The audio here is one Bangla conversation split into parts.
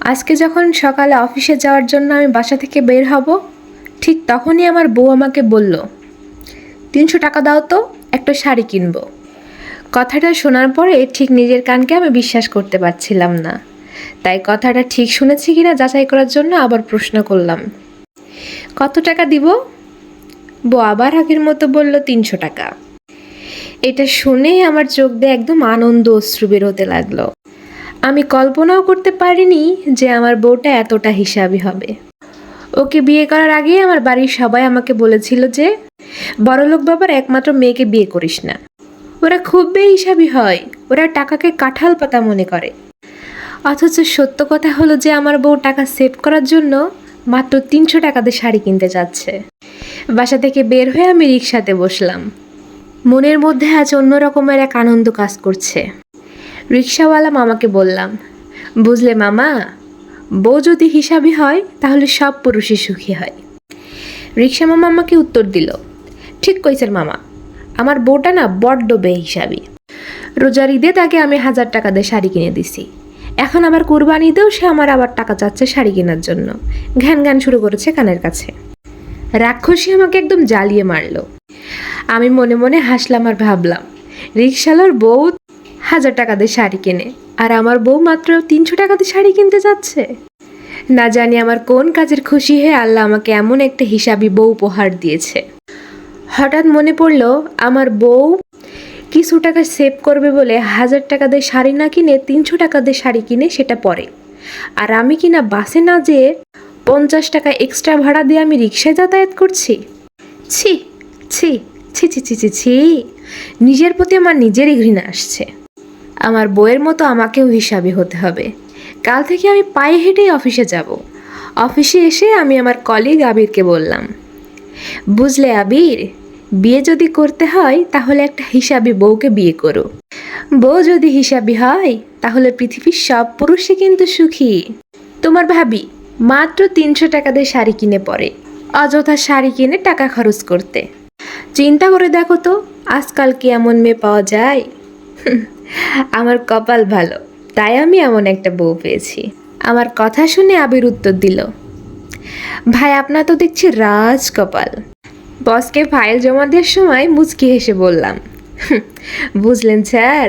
আজকে যখন সকালে অফিসে যাওয়ার জন্য আমি বাসা থেকে বের হব, ঠিক তখনই আমার বউ আমাকে বলল, তিনশো টাকা দাও তো, একটা শাড়ি কিনবো। কথাটা শোনার পরে ঠিক নিজের কানকে আমি বিশ্বাস করতে পারছিলাম না। তাই কথাটা ঠিক শুনেছি কিনা যাচাই করার জন্য আবার প্রশ্ন করলাম, কত টাকা দিব? বউ আবার আগের মতো বলল, তিনশো টাকা। এটা শুনেই আমার চোখ দিয়ে একদম আনন্দ অশ্রু বেরোতে লাগল। আমি কল্পনাও করতে পারিনি যে আমার বউটা এতটা হিসাবি হবে। ওকে বিয়ে করার আগেই আমার বাড়ির সবাই আমাকে বলেছিল যে, বড়লোক বাবার একমাত্র মেয়েকে বিয়ে করিস না। ওরা খুব বেহিসাবি হয়, ওরা টাকাকে কাঁঠাল পাতা মনে করে। অথচ সত্য কথা হলো যে, আমার বউ টাকা সেভ করার জন্য মাত্র তিনশো টাকাতে শাড়ি কিনতে যাচ্ছে। বাসা থেকে বের হয়ে আমি রিক্সাতে বসলাম। মনের মধ্যে আজ অন্য রকমের এক আনন্দ কাজ করছে। রিক্সাওয়ালা মামাকে বললাম, বুঝলে মামা, বউ যদি হিসাবি হয়, তাহলে সব পুরুষই সুখী হয়। রিক্সা মামা আমাকে উত্তর দিল, ঠিক কইছেন মামা, আমার বউটা না বড্ড বেহিসাবি। রোজার ঈদে তাকে আমি হাজার টাকা দিয়ে শাড়ি কিনে দিছি। এখন আবার কুরবানিতেও সে আমার আবার টাকা চাচ্ছে শাড়ি কেনার জন্য। ঘ্যান ঘ্যান শুরু করেছে কানের কাছে। রাক্ষসী আমাকে একদম জ্বালিয়ে মারলো। আমি মনে মনে হাসলাম আর ভাবলাম রিক্সালার বউ হাজার টাকা দিয়ে শাড়ি কেনে। আর আমার বউ মাত্র তিনশো টাকা দিয়ে শাড়ি কিনতে যাচ্ছে। না জানি আমার কোন কাজের খুশি হয়ে আল্লাহ আমাকে এমন একটা হিসাবি বউ উপহার দিয়েছে। হঠাৎ মনে পড়ল, আমার বউ কিছু টাকা সেভ করবে বলে হাজার টাকা দিয়ে শাড়ি না কিনে তিনশো টাকা দিয়ে শাড়ি কিনে সেটা পরে। আর আমি কিনা বাসে না যেয়ে পঞ্চাশ টাকা এক্সট্রা ভাড়া দিয়ে আমি রিক্সায় যাতায়াত করছি? ছি ছি ছি ছি ছি ছি ছি। নিজের প্রতি আমার নিজেরই ঘৃণা আসছে। আমার বইয়ের মতো আমাকেও হিসাবি হতে হবে। কাল থেকে আমি পায়ে হেঁটেই অফিসে যাব। অফিসে এসে আমি আমার কলিগ আবিরকে বললাম, বুঝলে আবির, বিয়ে যদি করতে হয় তাহলে একটা হিসাবি বউকে বিয়ে করো। বউ যদি হিসাবি হয় তাহলে পৃথিবীর সব পুরুষই কিন্তু সুখী। তোমার ভাবি মাত্র তিনশো টাকা দিয়ে শাড়ি কিনে পরে, অযথা শাড়ি কিনে টাকা খরচ করতে। চিন্তা করে দেখো তো, আজকাল কি এমন মেয়ে পাওয়া যায়? আমার কপাল ভালো, তাই আমি এমন একটা বউ পেয়েছি। আমার কথা শুনে আবির উত্তর দিল, ভাই, আপনার তো দেখছি রাজ কপাল। বসকে ফাইল জমা দেওয়ার সময় মুচকি হেসে বললাম বুঝলেন স্যার,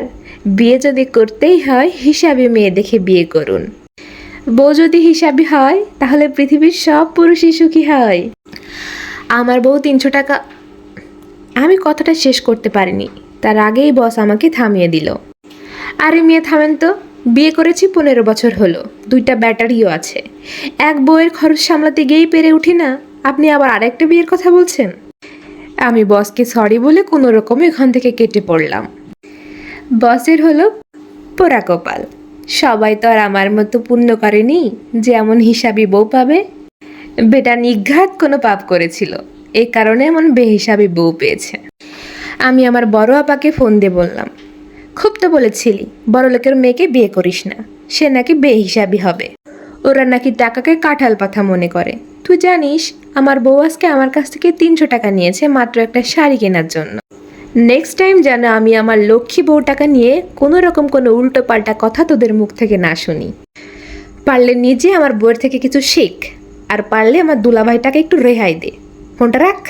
বিয়ে যদি করতেই হয়, হিসাবে মেয়ে দেখে বিয়ে করুন। বউ যদি হিসাবি হয়, তাহলে পৃথিবীর সব পুরুষই সুখী হয়। আমার বউ তিনশো টাকা, আমি কথাটা শেষ করতে পারিনি। তার আগেই বস আমাকে থামিয়ে দিল। আরে মেয়ে, থামেন তো। বিয়ে করেছি পনেরো বছর হলো। দুইটা ব্যাটারিও আছে। এক বউয়ের খরচ সামলাতে গিয়েই পেরে উঠি না। আপনি আবার আরেকটা বিয়ের কথা বলছেন? আমি বসকে সরি বলে কোনো রকমে এখান থেকে কেটে পড়লাম। বসের হলো পোড়া কপাল। সবাই তো আর আমার মতো পুণ্য করেনি যে এমন হিসাবি বউ পাবে। বেটা নিঘাত কোনো পাপ করেছিল। এই কারণে এমন বেহিসাবি বউ পেয়েছে। আমি আমার বড় আপাকে ফোন দিয়ে বললাম, খুব তো বলেছিলি, বড় লোকের মেয়েকে বিয়ে করিস না, সে নাকি বেহিসাবি হবে। ওরা নাকি টাকাকে কাঁঠাল পাথা মনে করে। তুই জানিস, আমার বউ আজকে আমার কাছ থেকে তিনশো টাকা নিয়েছে মাত্র একটা শাড়ি কেনার জন্য। নেক্সট টাইম যেন আমি আমার লক্ষ্মী বউ টাকা নিয়ে কোনো রকম কোনো উল্টো পাল্টা কথা তোদের মুখ থেকে না শুনি। পারলে নিজে আমার বউয়ের থেকে কিছু শেখ, আর পারলে আমার দুলাভাইটাকে একটু রেহাই দে। ফোনটা রাখ।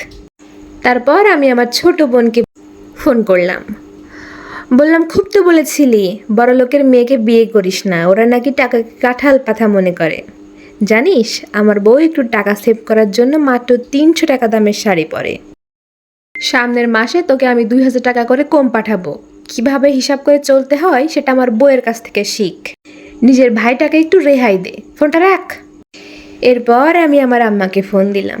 তারপর আমি আমার ছোট বোনকে ফোন করলাম। বললাম, খুব তো বলেছিলি, বড় লোকের মেয়েকে বিয়ে করিস না, ওরা নাকি টাকা কাঁঠাল পাথা মনে করে। জানিস, আমার বউ একটু টাকা সেভ করার জন্য মাত্র তিনশো টাকা দামের শাড়ি পরে। সামনের মাসে তোকে আমি দুই হাজার টাকা করে কম পাঠাবো। কীভাবে হিসাব করে চলতে হয়, সেটা আমার বউয়ের কাছ থেকে শিখ। নিজের ভাইটাকে একটু রেহাই দে, ফোনটা রাখ। এরপর আমি আমার আম্মাকে ফোন দিলাম।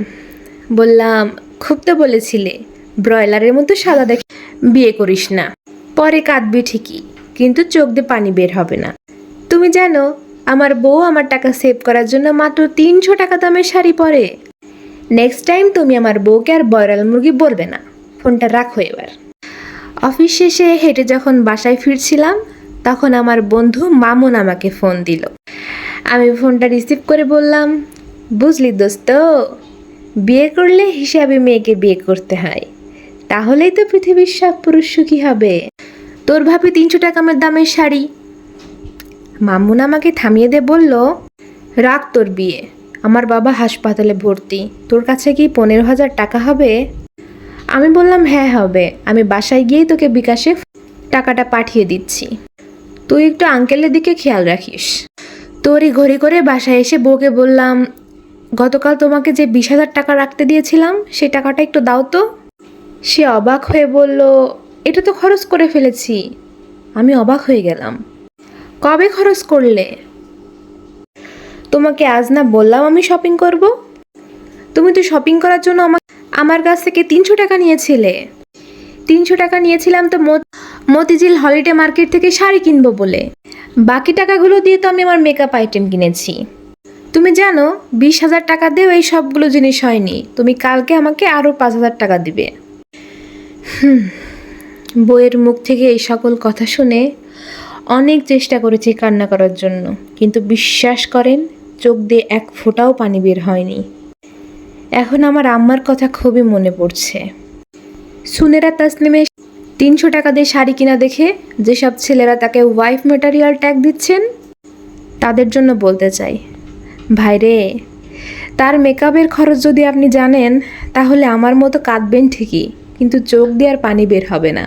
বললাম, খুব তো বলেছিলে, ব্রয়লারের মতো সাদা দেখে বিয়ে করিস না। পরে কাঁদবি ঠিকই, কিন্তু চোখ দিয়ে পানি বের হবে না। তুমি জানো, আমার বউ আমার টাকা সেভ করার জন্য মাত্র তিনশো টাকা দামের শাড়ি পরে। নেক্সট টাইম তুমি আমার বউকে আর ব্রয়লার মুরগি বলবে না। ফোনটা রাখো এবার। অফিস শেষে হেঁটে যখন বাসায় ফিরছিলাম, তখন আমার বন্ধু মামুন আমাকে ফোন দিল। আমি ফোনটা রিসিভ করে বললাম, বুঝলি দোস্ত, বিয়ে করলে হিসাবে মেয়েকে বিয়ে করতে হয়। তাহলেই তো পৃথিবীর সব পুরুষ সুখী হবে। তোর ভাবি তিনশো টাকা আমার দামের শাড়ি। মামুন আমাকে থামিয়ে দিয়ে বলল, রাখ তোর বিয়ে। আমার বাবা হাসপাতালে ভর্তি। তোর কাছে কি পনেরো হাজার টাকা হবে? আমি বললাম হ্যাঁ হবে। আমি বাসায় গিয়েই তোকে বিকাশে টাকাটা পাঠিয়ে দিচ্ছি। তুই একটু আঙ্কেলের দিকে খেয়াল রাখিস। তোরই ঘড়ি করে বাসায় এসে বউকে বললাম, গতকাল তোমাকে যে বিশ হাজার টাকা রাখতে দিয়েছিলাম, সেই টাকাটা একটু দাও তো। সে অবাক হয়ে বলল, এটা তো খরচ করে ফেলেছি। আমি অবাক হয়ে গেলাম। কবে খরচ করলে? তোমাকে আজ না বললাম আমি শপিং করব? তুমি তো শপিং করার জন্য আমার কাছ থেকে তিনশো টাকা নিয়েছিলে। তিনশো টাকা নিয়েছিলাম তো মত- মতিঝিল হলিডে মার্কেট থেকে শাড়ি কিনবো বলে। বাকি টাকাগুলো দিয়ে তো আমি আমার মেকআপ আইটেম কিনেছি। তুমি জানো, বিশ হাজার টাকা দিয়েও এই সবগুলো জিনিস হয়নি। তুমি কালকে আমাকে আরও পাঁচ হাজার টাকা দিবে। বইয়ের মুখ থেকে এই সকল কথা শুনে অনেক চেষ্টা করেছি কান্না করার জন্য, কিন্তু বিশ্বাস করেন, চোখ দিয়ে এক ফোঁটাও পানি বের হয়নি। এখন আমার আম্মার কথা খুবই মনে পড়ছে। সুনেরা তাসলিমের তিনশো টাকা দিয়ে শাড়ি কিনা দেখে যেসব ছেলেরা তাকে ওয়াইফ মেটারিয়াল ট্যাগ দিচ্ছেন, তাদের জন্য বলতে চাই। ভাইরে, তার মেকআপের খরচ যদি আপনি জানেন, তাহলে আমার মতো কাঁদবেন ঠিকই। কিন্তু চোখ দিয়ে আর পানি বের হবে না।